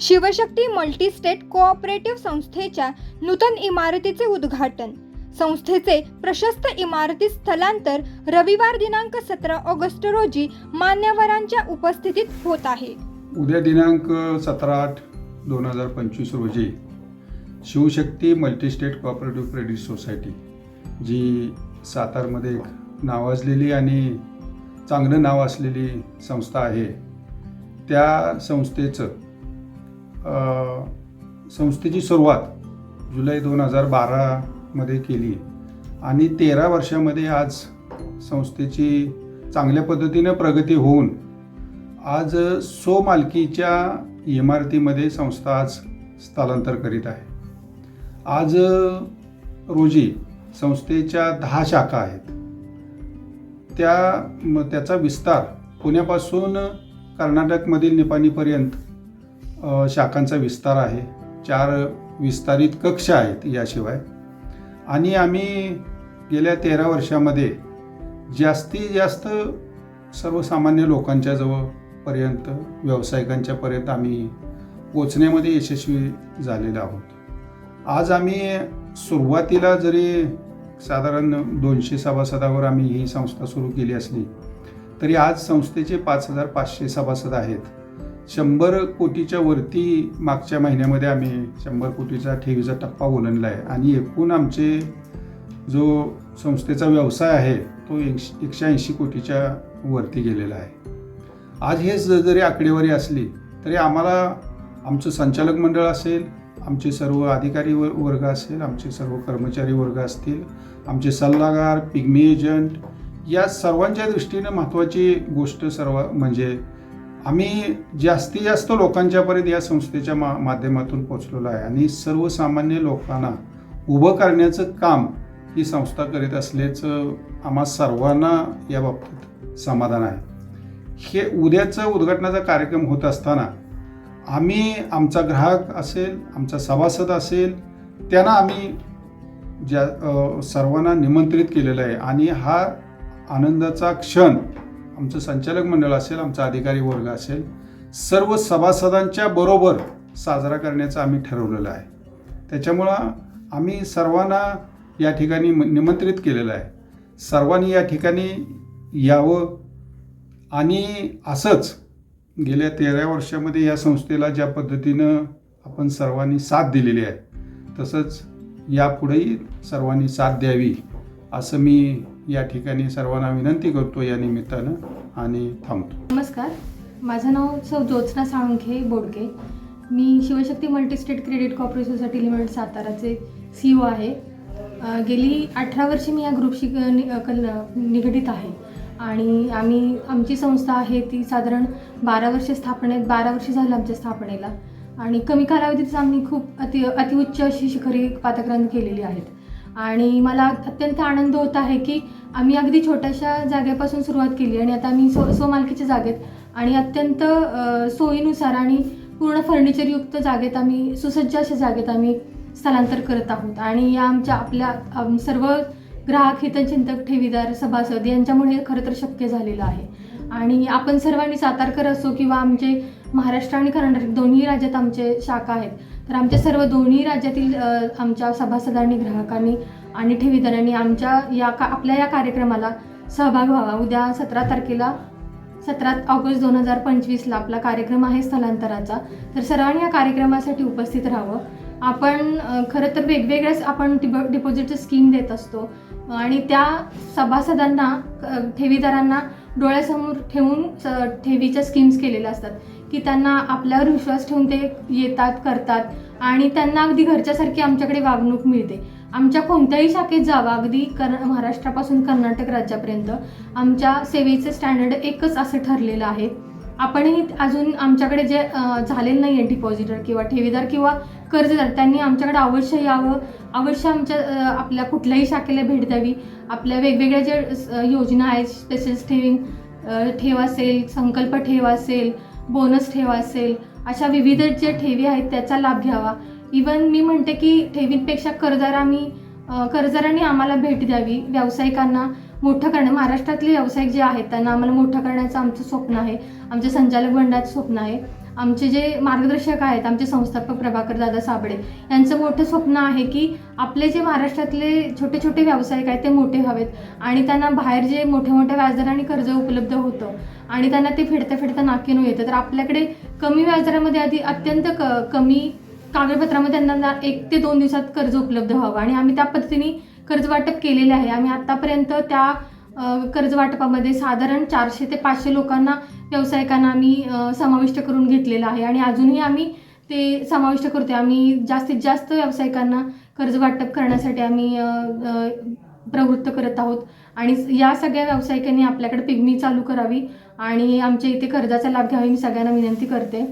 Shivshakti multistate cooperative संस्थेच्या नूतन इमारतीचे उद्घाटन. संस्थेचे प्रशस्त इमारती स्थलांतर रविवार दिनांक सतरा ऑगस्ट रोजी मान्यवरांच्या उपस्थितीत होत आहे. उद्या दिनांक सतरा आठ दोन हजार पंचवीस रोजी Shivshakti multistate cooperative credit society जी सातारमध्ये एक नावाजलेली आणि चांगलं नाव असलेली संस्था आहे त्या संस्थेचं संस्थेची सुरुवात जुलै दोन हजार बारामध्ये केली. आणि तेरा वर्षामध्ये आज संस्थेची चांगल्या पद्धतीनं प्रगती होऊन आज सो मालकीच्या इमारतीमध्ये संस्था आज स्थलांतर करीत आहे. आज रोजी संस्थेच्या दहा शाखा आहेत. त्या त्याचा विस्तार पुण्यापासून कर्नाटकमधील निपाणीपर्यंत शाखांचा विस्तार आहे. चार विस्तारित कक्ष आहेत याशिवाय. आणि आम्ही गेल्या तेरा वर्षामध्ये जास्तीत जास्त सर्वसामान्य लोकांच्या जवळपर्यंत व्यावसायिकांच्या पर्यंत आम्ही पोचण्यामध्ये यशस्वी झालेलो आहोत. आज आम्ही सुरुवातीला जरी साधारण दोनशे सभासदावर आम्ही ही संस्था सुरू केली असली तरी आज संस्थेचे पाच हजार पाचशे सभासद आहेत. शंभर कोटीच्या वरती मागच्या महिन्यामध्ये आम्ही शंभर कोटीचा ठेवीचा टप्पा ओलांडला आहे आणि एकूण आमचे जो संस्थेचा व्यवसाय आहे तो एकशे एकशे ऐंशी कोटीच्या वरती गेलेला आहे. आज हे जरी आकडेवारी असली तरी आम्हाला आमचं संचालक मंडळ असेल आमचे सर्व अधिकारी व- वर्ग असेल आमचे सर्व कर्मचारी वर्ग असतील आमचे सल्लागार पिग्मी एजंट या सर्वांच्या दृष्टीनं महत्त्वाची गोष्ट सर्व म्हणजे आम्ही जास्तीत जास्त लोकांच्यापर्यंत या संस्थेच्या मा माध्यमातून पोचलेलो आहे. आणि सर्वसामान्य लोकांना उभं करण्याचं काम ही संस्था करीत असल्याचं आम्हा सर्वांना या बाबतीत समाधान आहे. हे उद्याचं उद्घाटनाचा कार्यक्रम होत असताना आम्ही आमचा ग्राहक असेल आमचा सभासद असेल त्यांना आम्ही ज्या सर्वांना निमंत्रित केलेलं आहे. आणि हा आनंदाचा क्षण आमचं संचालक मंडळ असेल आमचा अधिकारी वर्ग असेल सर्व सभासदांच्या बरोबर साजरा करण्याचं आम्ही ठरवलेलं आहे. त्याच्यामुळं आम्ही सर्वांना या ठिकाणी म- निमंत्रित केलेलं आहे. सर्वांनी या ठिकाणी यावं आणि असंच गेल्या तेरा वर्षामध्ये या संस्थेला ज्या पद्धतीनं आपण सर्वांनी साथ दिलेली आहे तसंच यापुढेही सर्वांनी साथ द्यावी. असं मी या ठिकाणी सर्वांना विनंती करतो या निमित्तानं आणि थांबतो. नमस्कार. माझं नाव सौ ज्योत्स्ना साळुंखे बोडके. मी Shivshakti multistate credit cooperative society limited साताराचे C O आहे. गेली अठरा वर्षे मी या ग्रुपशी क- नि- निगडीत आहे. आणि आम्ही आमची संस्था आहे ती साधारण बारा वर्ष स्थापनेत बारा वर्षे झालं आमच्या स्थापनेला. आणि कमी कालावधीतच आम्ही खूप अति अतिउच्च अशी शिखरी पातक्रांत केलेली आहेत. आणि मला अत्यंत आनंद होत आहे की आम्ही अगदी छोट्याशा जागेपासून सुरुवात केली आणि आता आम्ही सो स्वमालकीच्या जागेत आणि अत्यंत सोयीनुसार आणि पूर्ण फर्निचरयुक्त जागेत आम्ही सुसज्ज अशा जागेत आम्ही स्थलांतर करत आहोत. आणि या आमच्या आपल्या सर्व ग्राहक हितचिंतक ठेवीदार सभासद यांच्यामुळे हे खरं तर शक्य झालेलं आहे. आणि आपण सर्वांनी सातारकर असो किंवा आमचे महाराष्ट्र आणि कर्नाटक दोन्ही राज्यात आमचे शाखा आहेत. तर आमच्या सर्व दोन्ही राज्यातील आमच्या सभासदांनी ग्राहकांनी आणि ठेवीदारांनी आमच्या या का आपल्या या कार्यक्रमाला सहभाग व्हावा. उद्या सतरा तारखेला सतरा ऑगस्ट दोन हजार पंचवीसला आपला कार्यक्रम आहे स्थलांतराचा. तर सर्वांनी या कार्यक्रमासाठी उपस्थित राहावं. आपण खरं तर वेगवेगळ्याच आपण डिपॉ डिपॉझिटच्या स्कीम देत असतो. आणि त्या सभासदांना ठेवीदारांना डोळ्यासमोर ठेवून स- ठेवीच्या स्कीम्स केलेल्या असतात. की त्यांना आपल्यावर विश्वास ठेवून ते येतात करतात. आणि त्यांना अगदी घरच्यासारखी आमच्याकडे वागणूक मिळते. आमच्या कोणत्याही शाखेत जावा अगदी कर महाराष्ट्रापासून कर्नाटक राज्यापर्यंत आमच्या सेवेचे स्टँडर्ड एकच असं ठरलेलं आहे. आपणही अजून आमच्याकडे जे झालेलं नाही आहे डिपॉझिटर किंवा ठेवीदार किंवा कर्जदार त्यांनी आमच्याकडे अवश्य यावं. अवश्य आमच्या आपल्या कुठल्याही शाखेला भेट द्यावी. आपल्या वेगवेगळ्या ज्या योजना आहेत स्पेशल ठेविंग ठेव असेल संकल्प ठेव असेल बोनस ठेवा असेल अशा विविध ज्या ठेवी आहेत त्याचा लाभ घ्यावा. इवन मी म्हणते की ठेवींपेक्षा कर्जदारांनी कर्जदारांनी आम्हाला भेट द्यावी व्यावसायिकांना मोठं करणं. महाराष्ट्रातले व्यावसायिक जे आहेत त्यांना आम्हाला मोठं करण्याचं आमचं स्वप्न आहे. आमच्या संचालक मंडळाचं स्वप्न आहे. आमचे जे मार्गदर्शक आहेत आमचे संस्थापक प्रभाकर दादा साबळे यांचं मोठं स्वप्न आहे की आपले जे महाराष्ट्रातले छोटे छोटे व्यावसायिक आहेत ते मोठे हवेत आणि त्यांना बाहेर जे मोठ्या मोठ्या व्याजदराने कर्ज उपलब्ध होतं आणि त्यांना ते फेडता फेडता नाकीनू येतं. तर आपल्याकडे कमी व्याजदरामध्ये आधी अत्यंत क कमी कागदपत्रामध्ये त्यांना एक ते दोन दिवसात कर्ज उपलब्ध व्हावं आणि आम्ही त्या पद्धतीने कर्ज वाटप केलेले आहे. आम्ही आत्तापर्यंत त्या कर्ज वाटपामध्ये साधारण चारशे ते पाचशे लोकांना व्यावसायिकांना आम्ही समाविष्ट करून घेतलेलं आहे. आणि अजूनही आम्ही ते समाविष्ट करतो आम्ही जास्तीत जास्त व्यावसायिकांना कर्ज वाटप करण्यासाठी आम्ही प्रवृत्त करत आहोत. आणि या सगळ्या व्यावसायिकांनी आपल्याकडे पिगमी चालू करावी आणि आमच्या इथे कर्जाचा लाभ घ्यावा मी सगळ्यांना विनंती करते.